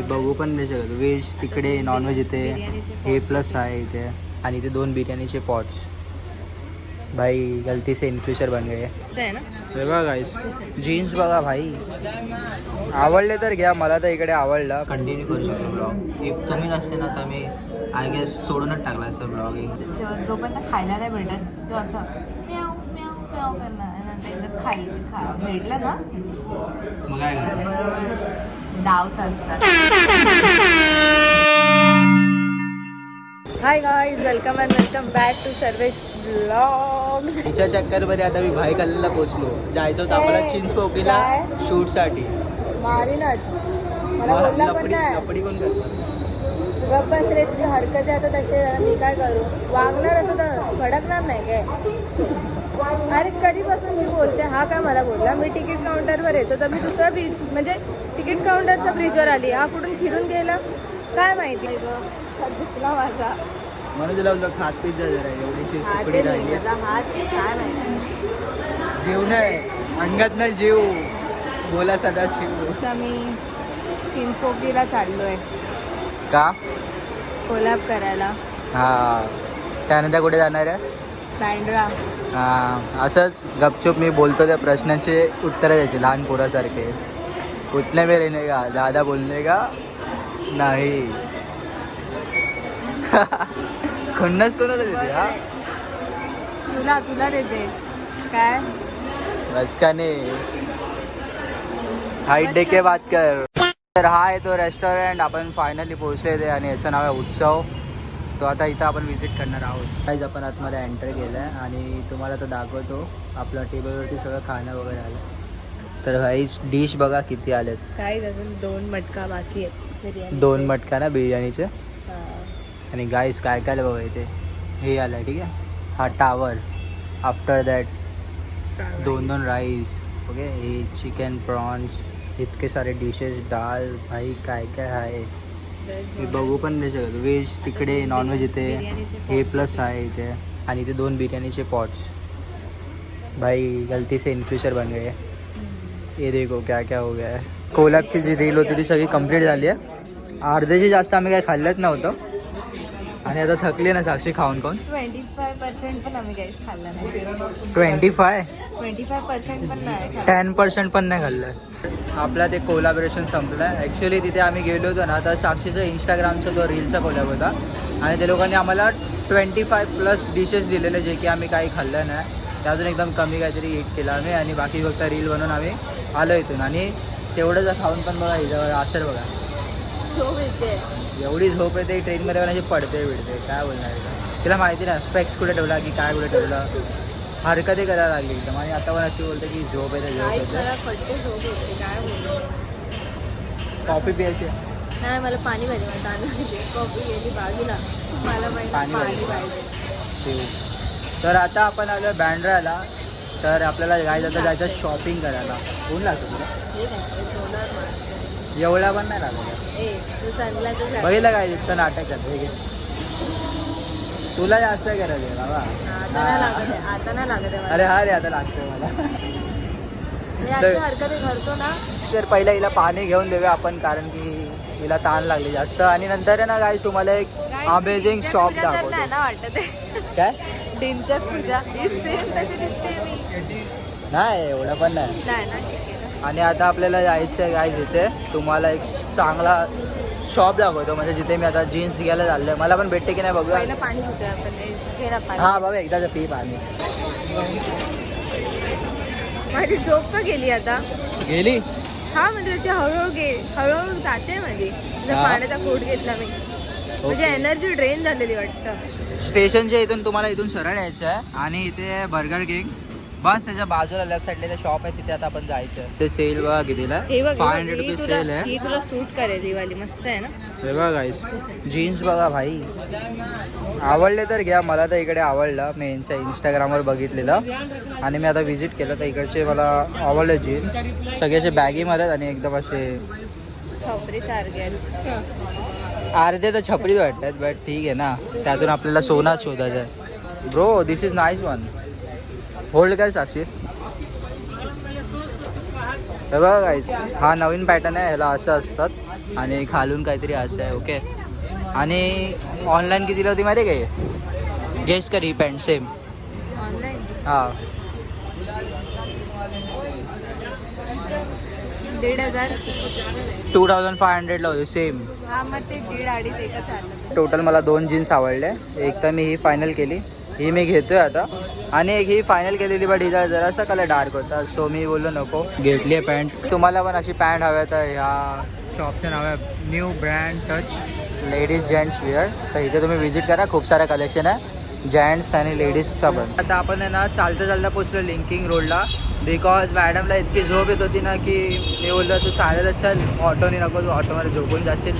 हे बघू पण नाही शकत. व्हेज तिकडे नॉनव्हेज इथे. हे प्लस आहे इथे. आणि इथे दोन बिर्याणीचे पॉट्स भाई गलती से इन्फ्युचर बन गए हे बघा जीन्स बघा भाई. आवडले तर घ्या. मला तर इकडे आवडलं. कंटिन्यू करू शकतो ब्लॉग इफ तुम्ही नसते ना तर मी आय गेस सोडूनच टाकला असतं ब्लॉगिंग जोपर्यंत खायला नाही भेटत तो असं करणार. खाई खा भेटलं ना? मग तर? बरोबर डाव साजतात. Hi guys welcome and welcome back to Sarvesh blogs तिच्या चक्करमध्ये आता मी भाई कल्ल्याला पोहोचलो जायचं होतं आम्हाला ए, चिंचपोकीला काय? शूटसाठी. मारीनच. मला बोलला पण लपडी नाही लपडी कोण करणार? गप्प बस रे तुझी हरकती आता तसे आहे, मी काय करू? वागणार असं तर भडकणार नाही काय? अरे कधीपासूनची बोलते? हा काय मला बोलला? मी तिकीट काउंटरवर येतो तर मी दुसरा ब्रिज म्हणजे तिकीट काउंटरच्या ब्रिजवर आली. हा कुठून फिरून गेला? काय माहिती? हात दुखला माझा. म्हणून तुला खात पीत जा जरा एवढीशी हात सुकडी राहिली? हात काय माहिती? जीव नाही अंगात नाही जीव. बोला सदा शिव. आता मी चिंचपोकलीला चाललोय. का? कोलॅब करायला. हा. त्यानंतर कुठे जाणार आहे? बँड्रा हा असंच गपचूप मी बोलतो त्या प्रश्नाचे उत्तरं द्यायचे लहान पोरासारखे. उतने में रहने का दादा बोलने का नाही. खुन्नस कोणाला देते हा? तुला तुला देते. काय? बस का नाही हाईट डे के बात कर. तर हा आहे तो रेस्टॉरंट आपण फायनली पोहोचले ते आणि याचं नाव आहे उत्सव. तो आता इथं आपण व्हिजिट करणार आहोत. काहीच आपण आतमध्ये एंटर केलं आहे आणि तुम्हाला तो दाखवतो. आपल्या टेबलवरती सगळं खाणं वगैरे आलं. तर भाई डिश बघा किती आलेत. काही अजून दोन मटका बाकी आहेत. बिर्याणी दोन मटका ना बिर्याणीचे? आणि गाईस काय काय आलं बघा इथे? हे आलं ठीक आहे? हा टावर आफ्टर दॅट दोन दोन राईस ओके हे चिकन प्रॉन्स इतके सारे डिशेस डाळ भाई काय काय आहे? मी बघू पण नाही शकत. व्हेज तिकडे नॉनव्हेज इथे. हे प्लस आहे इथे. आणि इथे दोन बिर्याणीचे पॉट्स भाई गलती से इन्फ्युचर बन गए. ये देखो क्या क्या हो गया है. कोलॅबची जी रील होती ती सगळी कंप्लीट झाली आहे. अर्ध्याची जास्त आम्ही काय खाल्लंच नव्हतं. आणि आता थकली ना साक्षी खाऊन खाऊन. ट्वेंटी फाय पर्सेंट पण आम्ही काहीच खाल्लं नाही. Twenty five twenty five percent पण नाही. टेन पर्सेंट पण नाही खाल्लं. आपला ते कोलॅबरेशन संपलं आहे ॲक्च्युली तिथे आम्ही गेलो होतो ना तर साक्षीचा इंस्टाग्रामचा तो रीलचा कोलॅब होता आणि ते लोकांनी आम्हाला ट्वेंटी फाय प्लस डिशेस दिलेले जे की आम्ही काही खाल्लं नाही. त्यातून एकदम कमी काहीतरी एट केलं आम्ही आणि बाकी फक्त रील बनवून आम्ही आलो इथून. आणि तेवढंच खाऊन पण बघा हिच्यावर असर बघा. झोप येते. एवढी झोप येते ट्रेनमध्ये पण अशी पडते बिडते काय बोलणार? तिला माहिती नाही स्पेक्स कुठे ठेवला की काय कुठे ठेवलं. हरकती करायला लागली एकदम. आणि आता पण अशी बोलते की झोप येते झोप येते. पडते झोप काय बोलू? कॉफी प्यायची? नाही मला पाणी पाहिजे मला लागली कॉफी गेली बाजूला. मला पाणी पाहिजे. तर आता आपण आलो बँड्राला तर आपल्याला गाय जाता जायचं शॉपिंग करायला. ऊन लागतं तुला. एवढा पण नाही घाल. बघितलं काय इतकं नाटक घे. तुला जास्त गरज आहे बाबा? आता नाही लागत आहे आता नाही लागत आहे अरे मला हा रे आता लागतंय मला. मी अशी हरकती करतो ना. तर पहिला हिला पाणी घेऊन देऊया आपण कारण की हिला ताण लागली जास्त. आणि नंतर आहे ना काय तुम्हाला एक अमेझिंग शॉप नाही दाखवतो. ना वाटत आहे काय? पूजा. ही सेम तशी दिसते मी. नाही एवढं पण नाही. नाही ना ठीक आहे. ना आणि आता आपल्याला जायचं आहे काय तिथे तुम्हाला एक चांगला शॉप दाखवतो. म्हणजे जिथे मी आता जीन्स घ्यायला चाललोय. मला पण भेटते की नाही बघूया. पाणी हे हा बाबा एकदाच पी पाणी. माझी झोप का गेली आता? गेली? हा म्हणजे त्याची हळूहळू गे हळूहळू जाते माझी? पाण्याचा कोट घेतला मी. म्हणजे एनर्जी ड्रेन झालेली वाटतं. स्टेशनच्या इथून तुम्हाला इथून सरळ यायचं आहे आणि इथे बर्गर किंग बस त्याच्या बाजूला लेफ्ट साईडला ते शॉप आहे तिथे आता आपण जायचं ते सेल बघा कितीला? हे बघ फाय हंड्रेड रुपीज तुला सेल आहे. ही तुला सूट करेल वाली मस्त आहे ना? हे बघा गाईस जीन्स बघा भाई. आवडले तर घ्या मला तर इकडे आवडलं. मी यांच्या इंस्टाग्रामवर बघितलेलं. आणि मी आता व्हिजिट केलं तर इकडचे मला आवडले जीन्स सगळे असे बॅगीमध्ये आणि एकदम असे छपरी सारखे आहेत. अर्धे तर छपरीच वाटतात बट ठीक आहे ना. त्यातून आपल्याला सोना शोधायचा आहे. Bro this is nice one hold काय साक्षी? हे बघा गाईस हा नवीन पॅटर्न आहे ह्याला असं असतात. आणि खालून काहीतरी असं आहे ओके आणि ऑनलाईन कितीला होती माहिती काय गेस कर ही पॅन्ट सेम हां. दीड हजार. टू थाउजंड फाय हंड्रेडला होती सेम हा मग ते दीड अडीच एकच आलं. टोटल मला दोन जीन्स आवडले. एक तर मी ही फायनल केली. ही मी घेतोय आता. आणि एक ही फायनल केलेली बट हिचा जरासा कलर डार्क होता. सो मी बोललो नको. घेतली आहे पॅन्ट तुम्हाला पण अशी पॅन्ट हव्या तर ह्या शॉपचं नाव आहे new brand touch ladies gents wear तर इथे तुम्ही व्हिजिट करा. खूप सारं कलेक्शन आहे. जेंट्स आणि लेडीजचा पण. आता आपण आहे ना चालता चालता पोचलो लिंकिंग रोडला बिकॉज मॅडमला इतकी झोप येत होती ना की मी बोललो तू चालत चल. ऑटोने नको तू ऑटोमध्ये झोपून जाशील.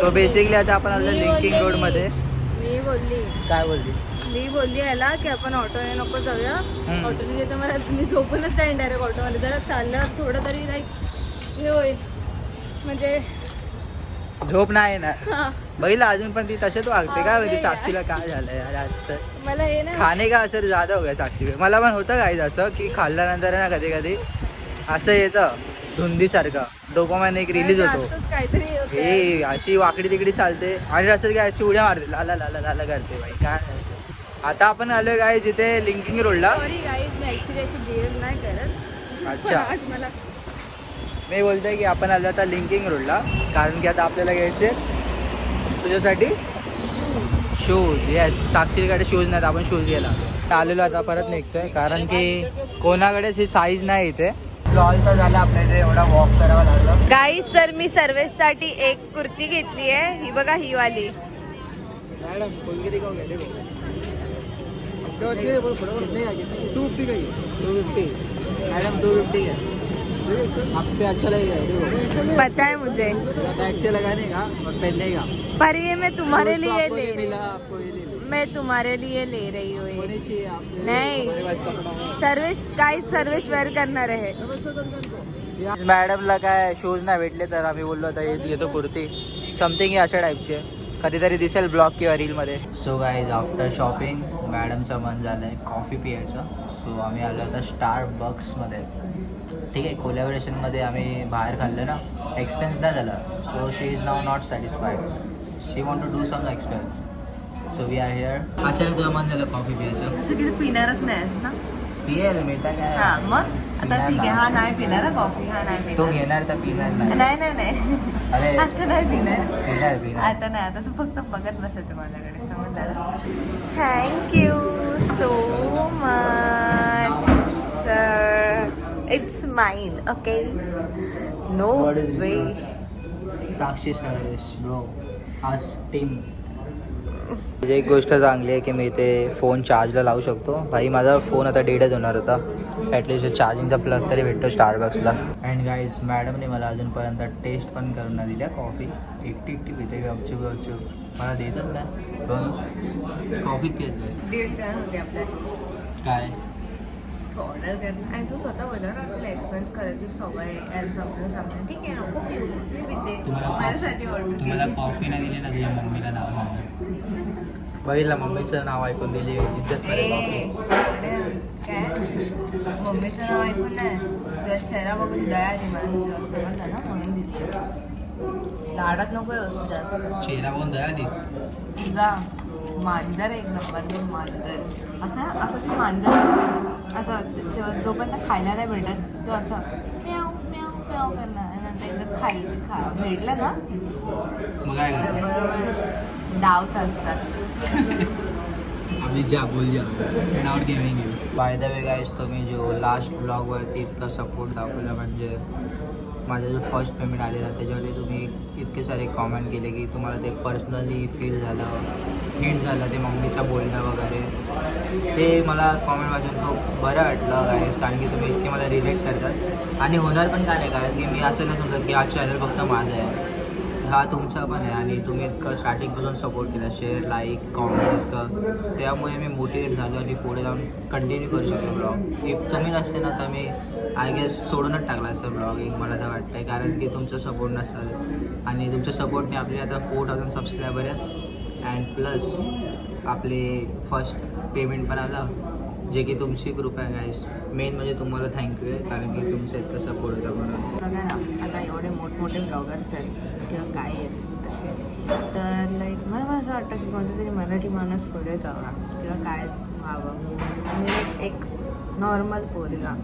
सो बेसिकली आता आपण आलो लिंकिंग रोडमध्ये मी बोलली. काय बोलली? मी बोलली याला की आपण ऑटोने नको जाऊया. ऑटोने गेलं तर मला मी झोपूनच जाईन डायरेक्ट ऑटोमध्ये. जरा चाललं थोडं तरी लाईक हे होईल. म्हणजे झोप नाही ना बघितलं अजून पण ती तसेच वागते काय माहिती हा, साक्षीला काय झालं यार आज तर. मला हे ना खाणे का असर जादा हो गया साक्षी पे. मला पण होतं काय असं की खाल्ल्यानंतर ना कधी कधी असं येतं धुंदीसारखं. डोपामाइन एक रिलीज होतो. काहीतरी होते हे अशी वाकडी तिकडी चालते. आणि रस्त्यात काय अशी उड्या मारते. लाला लाला लाला करते बाई. काय. आता आपण आलोय काय जिथे लिंकिंग रोडला सॉरी गाईज मी ऍक्च्युली अशी बिहेव नाही करत. अच्छा. आज मला मी बोलतोय की आपण आलो आता लिंकिंग रोडला कारण की आता आपल्याला घ्यायचे तुझ्यासाठी शूज येस साक्षीकडे शूज नाहीत आपण शूज घ्यायला. आलेलो आता परत निघतोय कारण की कोणाकडेच ही साईज नाही इथे. लॉल तर झाला आपल्या इथे एवढा वॉक करावा लागला. गाईज सर मी सर्वेसाठी एक कुर्ती घेतली आहे ही बघा ही वाली. मॅडम कोणती गेले? टू फिफ्टी का two fifty madam two fifty है आप पे अच्छा लगेगा पता है मुझे। बैग लगाने का और पहनने का पर ये मैं तुम्हारे तो लिए ले रही हूँ। मैं तुम्हारे लिए ले रही हूँ ये। नहीं। है सर्विस काही सर्विस वेअर करणार आहे मॅडमला काय शूज़ नाही भेटले तर आम्ही बोललो आता हेच घेतो कुर्ती। समथिंग अशा टाईपची आहे कधीतरी दिसेल ब्लॉग किंवा रीलमध्ये. सो गाईज आफ्टर शॉपिंग मॅडमचं मन झालं आहे कॉफी पियायचं. सो आम्ही आलो आता स्टार बक्समध्ये ठीक आहे कोलॅबरेशनमध्ये आम्ही बाहेर खाल्लं ना. एक्सपेन्स नाही झाला. So she is now not satisfied she want to do some expense so we are here अचानक तुझं मन झालं कॉफी पियायचं? असं की पिणारच नाहीस ना? पिયેल मिळता काय? हा मग? आता ठीक आहे. हा नाही पिणार हा कॉफी हा नाही तो पिणार. घेणार तर पिणार नाही. नाही नाही नाही. अरे आता नाही पिणार. पिणार पिणार आता नाही आता तू फक्त बघत बसायचं माझ्याकडे समजलं? Thank you so much sir it's mine okay no What is it? वे साक्षी सर्विस ब्रो आज टीम एक गोष्ट चांगली आहे की मी इथे फोन चार्जला लावू शकतो. भाई माझा फोन आता डेडच होणार होता. ॲटलिस्ट चार्जिंगचा प्लग तरी भेटतो स्टारबक्सला अँड गाईज मॅडमने मला अजूनपर्यंत टेस्ट पण करून नाही दिल्या. कॉफी एकटी एकटी पिते गपचूप गपचूप. मला देतच नाही. पण आपल्याला. काय? ऑर्डर करणं आणि तू स्वतः बोला ना तुला एक्सपेन्स करायची सवय ठीक आहे नको पिऊ. मी पिते. माझ्यासाठी ऑर्डर कॉफी नाही दिली ना तुझ्या मम्मीला नाव पहिला मम्मीचं नाव ऐकून दिली इज्जत मम्मीचं नाव ऐकून नाही. तुझा चेहरा बघून दया आली समजलं ना? म्हणून दिली. लाडात नको येऊस जास्त. चेहरा बघून दया दी तुझा मांजर एक नंबर मांजर. असं असं ते मांजर असं. असं जेव्हा जोपर्यंत खायला नाही भेटत तो असं म्याव म्याव म्याव करणार. नंतर खाय खा भेटलं ना? मग डाव साजतात अभी जा बोल जा। Nawar gaming by the way guys तुम्ही जो लास्ट ब्लॉगवरती इतका सपोर्ट दाखवला म्हणजे माझा जो फर्स्ट पेमेंट आलेला त्याच्यावरती तुम्ही इतके सारे कॉमेंट केले की तुम्हाला ते पर्सनली फील झालं हिट झालं ते मम्मीचं बोलणं वगैरे. ते मला कॉमेंट वाचून खूप बरं वाटलं गायस कारण की तुम्ही इतके मला रिलेट करतात. आणि होणार पण काय नाही कारण की मी असं नाही समजत की हा चॅनल फक्त माझा आहे. हा तुमचा पण आहे आणि तुम्ही इतकं स्टार्टिंगपासून सपोर्ट केला. शेअर लाईक कॉमेंट इतकं. त्यामुळे मी मोटिवेट झालो आणि पुढे जाऊन कंटिन्यू करू शकतो ब्लॉग इफ तुम्ही नसते ना तर मी आय गेस सोडूनच टाकला असतं ब्लॉगिंग मला तर वाटतं आहे कारण की तुमचा सपोर्ट नसतं. आणि तुमच्या सपोर्टने आपले आता फोर थाउजंड सबस्क्रायबर आहेत. अँड प्लस आपले फर्स्ट पेमेंट पण आलं. जे की तुमची कृपा आहे गाईस मेन म्हणजे तुम्हाला थँक्यू आहे कारण की तुमचा इतका सपोर्ट होता म्हणून बघा ना आता एवढे मोठमोठे ब्लॉगर्स आहेत किंवा काय आहेत असे. तर लाईक मला असं वाटतं की कोणता तरी मराठी माणूस पुढे जावा किंवा काय व्हावं. म्हणजे एक नॉर्मल पोरगा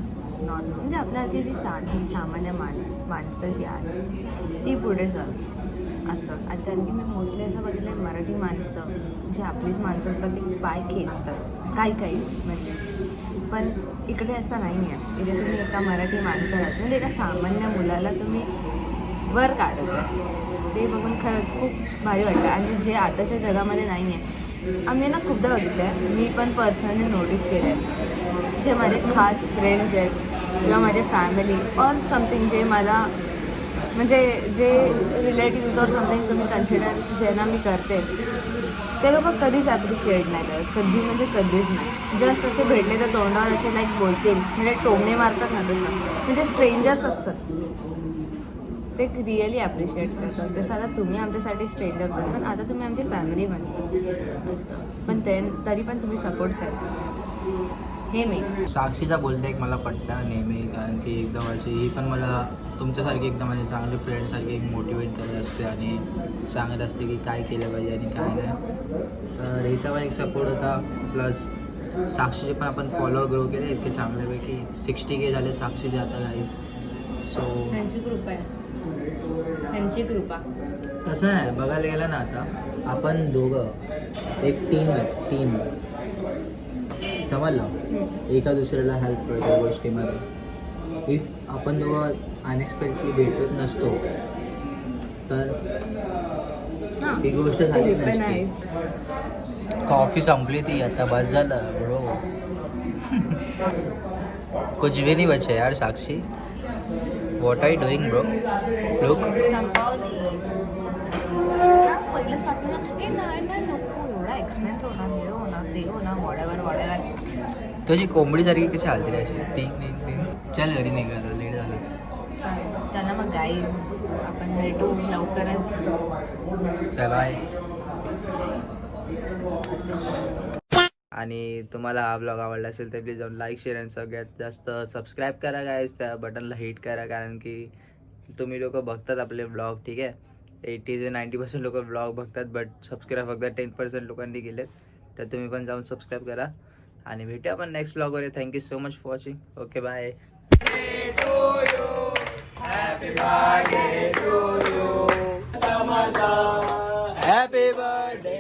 नॉर्मल म्हणजे आपल्यासारखी जी साधी सामान्य माणूस माणसं जी आहेत ती पुढे जावी. असं. आणि कारण की मी मोस्टली असं बघितलं आहे मराठी माणसं जी आपलीच माणसं असतात ती पाय खेचतात. काही काही म्हणजे. पण इकडे असं नाही आहे इकडे तुम्ही एका मराठी माणसाला म्हणजे एका सामान्य मुलाला तुम्ही वर काढत आहे ते बघून खरंच खूप भारी वाटतं. आणि जे आताच्या जगामध्ये नाही आहे आम्ही ना खूपदा बघितलं आहे मी पण पर्सनली नोटीस केलं आहे जे माझे खास फ्रेंड्स आहेत किंवा माझे फॅमिली ऑर समथिंग जे मला म्हणजे जे रिलेटिव्ज ऑर समथिंग तुम्ही कन्सिडर ज्यांना मी करते ते लोक कधीच ॲप्रिशिएट नाही करत. कधी म्हणजे कधीच नाही. जस्ट असे भेटले तर तोंडावर असे लाईक बोलतील. म्हणजे टोमणे मारतात ना तसं. म्हणजे स्ट्रेंजर्स असतात. ते रिअली ॲप्रिशिएट करतात. तसं आता तुम्ही आमच्यासाठी स्ट्रेंजर होतात पण आता तुम्ही आमची फॅमिली बनता असं. पण ते तरी पण तुम्ही सपोर्ट करता. हे मी साक्षीचा बोलते एक मला पटतं नेहमी कारण की एकदम अशी ही पण मला तुमच्यासारखी एकदम माझ्या चांगले फ्रेंडसारखी एक मोटिवेट करत असते आणि सांगत असते की काय केलं पाहिजे आणि काय नाही. तर हिचा पण एक सपोर्ट होता. प्लस साक्षीचे पण आपण फॉलो ग्रो केले. इतके चांगल्यापैकी सिक्स्टी के झाले साक्षीचे आता गाईस सो त्यांची कृपा आहे. त्यांची कृपा. तसं नाही बघायला गेलं ना आता आपण दोघं एक टीम आहे टीम समजलं? एका दुसऱ्याला हेल्प करतो गोष्टीमध्ये. इफ आपण दोघं अनएक्सपेक्टली भेटत नसतो तर हां गोष्ट कॉफी संपली ती आता बस झालं ब्रो कुछ भी नहीं बचे यार Sakshi. What are doing bro look पहिलं स्टार्टिंग तुझी कोंबडीसारखी कशी हालते रे अशी? टिंग टिंग टिंग. चल घरी निघा लेट झालं चला मग गाईज आपण भेटू लवकरच. चल. आणि तुम्हाला हा ब्लॉग आवडला असेल तर प्लीज जाऊन लाईक शेअर आणि सगळ्यात जास्त सबस्क्राईब करा गायस त्या बटनला हिट करा कारण की तुम्ही लोक बघतात आपले ब्लॉग ठीक आहे? एटी ते नाईंटी पर्सेंट लोक ब्लॉग बघतात बट सबस्क्राईब फक्त टेन पर्सेंट लोकांनी केलेत. तर तुम्ही पण जाऊन सबस्क्राईब करा. आणि भेटूया आपण next ब्लॉगवर thank you so much for watching okay bye Happy birthday to you. Samantha. Happy birthday.